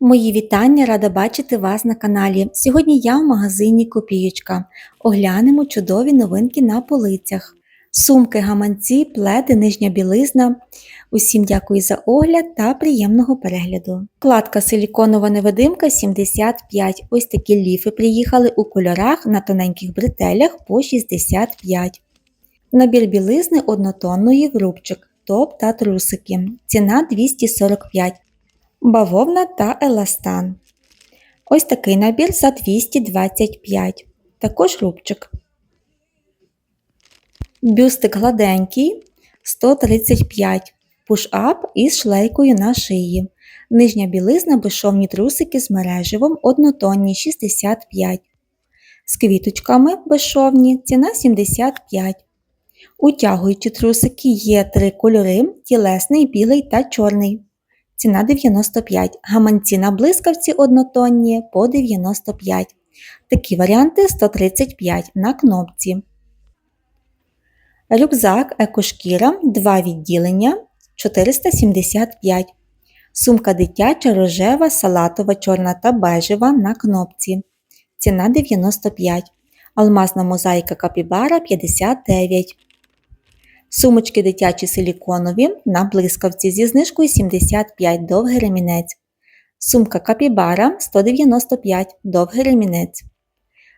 Мої вітання, рада бачити вас на каналі. Сьогодні я в магазині Копієчка. Оглянемо чудові новинки на полицях. Сумки, гаманці, пледи, нижня білизна. Усім дякую за огляд та приємного перегляду. Кладка силіконова невидимка 75. Ось такі ліфи приїхали у кольорах на тоненьких бретелях по 65. Набір білизни однотонної в рубчик, топ та трусики. Ціна 245 бавовна та еластан. Ось такий набір за 225, також рубчик. Бюстик гладенький 135, пуш-ап із шлейкою на шиї. Нижня білизна безшовні трусики з мереживом однотонні 65. З квіточками безшовні ціна 75. Утягуючі трусики є три кольори: тілесний, білий та чорний. Ціна 95. Гаманці на блискавці однотонні по 95. Такі варіанти 135 на кнопці. Рюкзак екошкіра 2 відділення 475. Сумка дитяча, рожева, салатова, чорна та бежева на кнопці. Ціна 95. Алмазна мозаїка капібара 59. Сумочки дитячі силіконові на блискавці зі знижкою 75 довгий ремінець. Сумка капібара 195 довгий ремінець.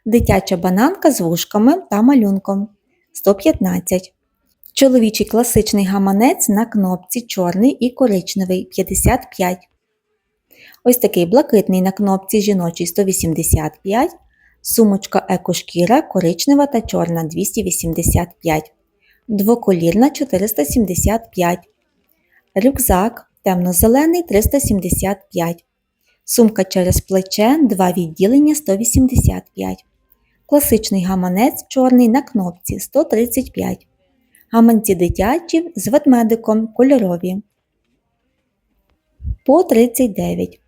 Дитяча бананка з вушками та малюнком 115. Чоловічий класичний гаманець на кнопці чорний і коричневий 55. Ось такий блакитний на кнопці жіночий 185. Сумочка екошкіра коричнева та чорна 285 двоколірна 475, рюкзак темно-зелений 375, сумка через плече 2 відділення 185, класичний гаманець чорний на кнопці 135, гаманці дитячі з ведмедиком кольорові. По 39.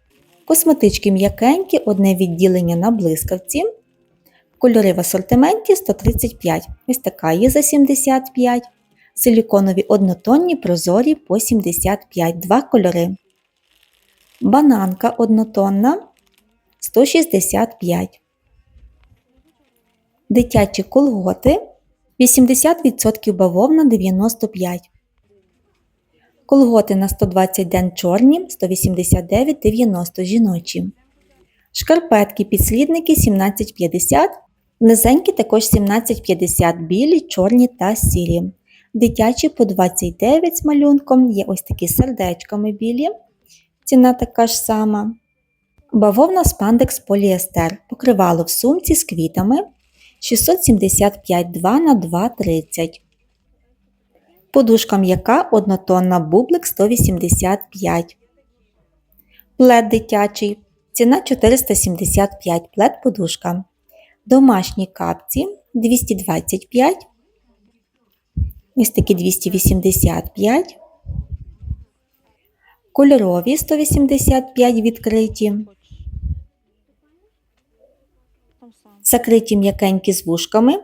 Косметички м'якенькі, одне відділення на блискавці Кольори в асортименті 135. Ось така є за 75. Силіконові однотонні прозорі по 75 два кольори. Бананка однотонна 165. Дитячі колготи 80% бавовна 95. Колготи на 120 ден чорні 189,90 жіночі. Шкарпетки підслідники 1750 Низенькі також 17,50 білі, чорні та сірі. Дитячі по 29 з малюнком, є ось такі сердечками білі. Ціна така ж сама. Бавовна спандекс поліестер. Покривало в сумці з квітами 675 на 2,30. Подушка м'яка однотонна бублик 185. Плед дитячий. Ціна 475 плед подушка. Домашні капці 225, ось такі 285, кольорові 185 відкриті, закриті м'якенькі з вушками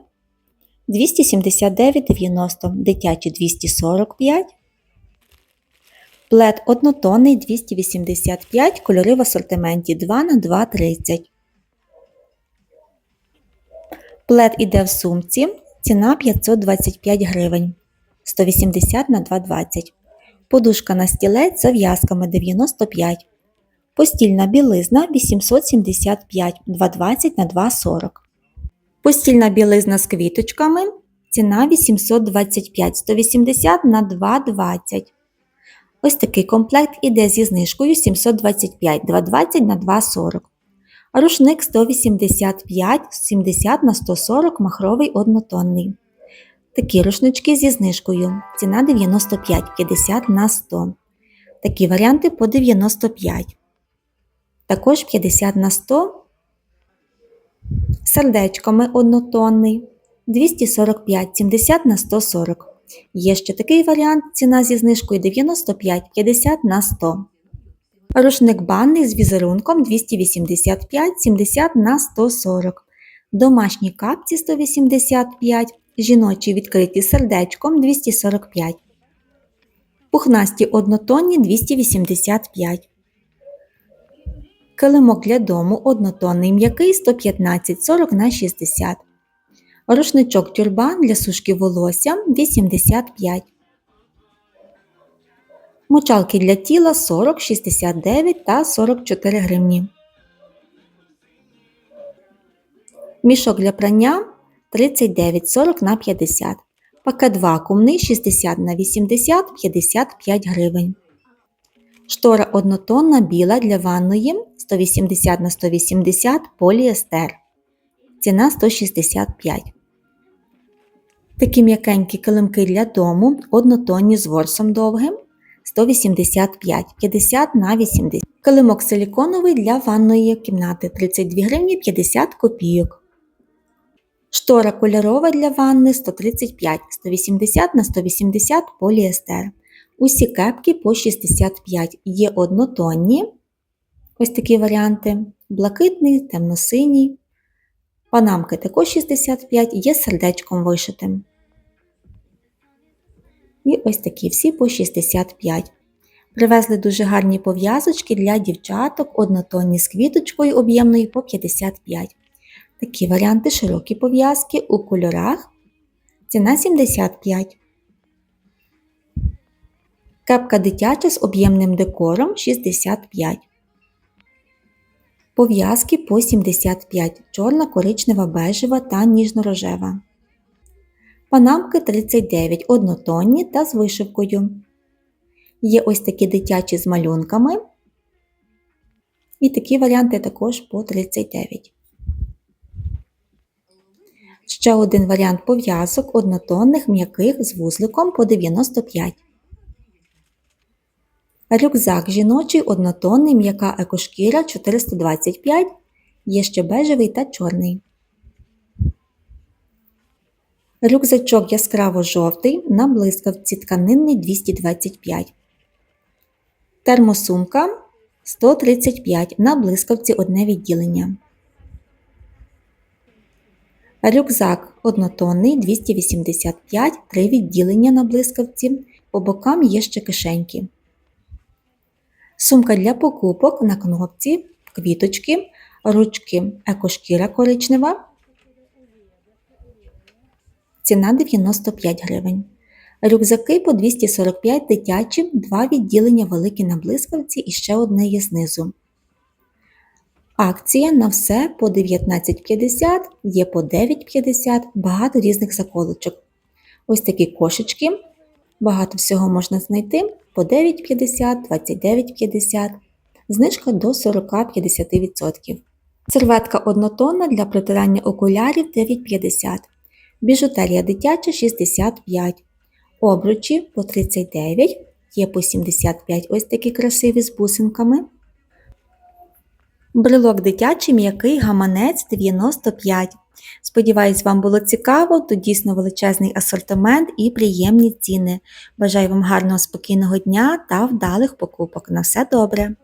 279,90, дитячі 245, плед однотонний 285, кольори в асортименті 2 на 2,30. Плед іде в сумці, ціна 525 гривень. 180 на 220 Подушка на стілець з зав'язками 95 Постільна білизна 875 220 на 240 Постільна білизна з квіточками. Ціна 825 180 на 220 Ось такий комплект іде зі знижкою 725 220 на 240 Рушник 185 70 на 140 махровий однотонний. Такі рушнички зі знижкою. Ціна 95 50 на 100. Такі варіанти по 95. Також 50 на 100. Сердечками однотонний. 245 70 на 140. Є ще такий варіант. Ціна зі знижкою 95 50 на 100. Рушник банний з візерунком 285 70 на 140. Домашні капці 185, жіночі відкриті сердечком 245. Пухнасті однотонні 285. Килимок для дому однотонний м'який 115 40 на 60. Рушничок тюрбан для сушки волосся 85. Мочалки для тіла 40, 69 та 44 гривні. Мішок для прання 39 40 на 50. Пакет вакуумний 60 на 80 55 гривень. Штора однотонна біла для ванної 180 на 180 поліестер. Ціна 165. Такі м'якенькі килимки для дому однотонні з ворсом довгим 185 50 на 80. Килимок силіконовий для ванної кімнати 32 гривні 50 копійок. Штора кольорова для ванни 135 180 на 180 поліестер. Усі кепки по 65 є однотонні. Ось такі варіанти: блакитний, темно-синій. Панамки також 65 є сердечком вишитим. І ось такі всі по 65. Привезли дуже гарні пов'язочки для дівчаток, однотонні з квіточкою об'ємною по 55. Такі варіанти широкі пов'язки у кольорах. Ціна 75. Кепка дитяча з об'ємним декором 65. Пов'язки по 75. Чорна, коричнева, бежева та ніжно-рожева. Панамки 39 однотонні та з вишивкою. Є ось такі дитячі з малюнками. І такі варіанти також по 39. Ще один варіант пов'язок однотонних м'яких з вузликом по 95. Рюкзак жіночий однотонний м'яка екошкіра 425. Є ще бежевий та чорний. Рюкзачок яскраво-жовтий на блискавці тканинний 225. Термосумка 135 на блискавці одне відділення. Рюкзак однотонний 285, три відділення на блискавці. По бокам є ще кишеньки. Сумка для покупок на кнопці, квіточки, ручки екошкіра коричнева. Ціна 95 гривень. Рюкзаки по 245 дитячі, два відділення великі на блискавці і ще одне є знизу. Акція на все по 19,50, є по 9,50, багато різних заколочок. Ось такі кошечки. Багато всього можна знайти по 9,50, 29,50, знижка до 40-50%. Серветка однотонна для протирання окулярів 9,50, біжутерія дитяча 65, обручі по 39, є по 75 ось такі красиві з бусинками. Брелок дитячий м'який гаманець 95. Сподіваюсь, вам було цікаво. Тут дійсно величезний асортимент і приємні ціни. Бажаю вам гарного спокійного дня та вдалих покупок. На все добре!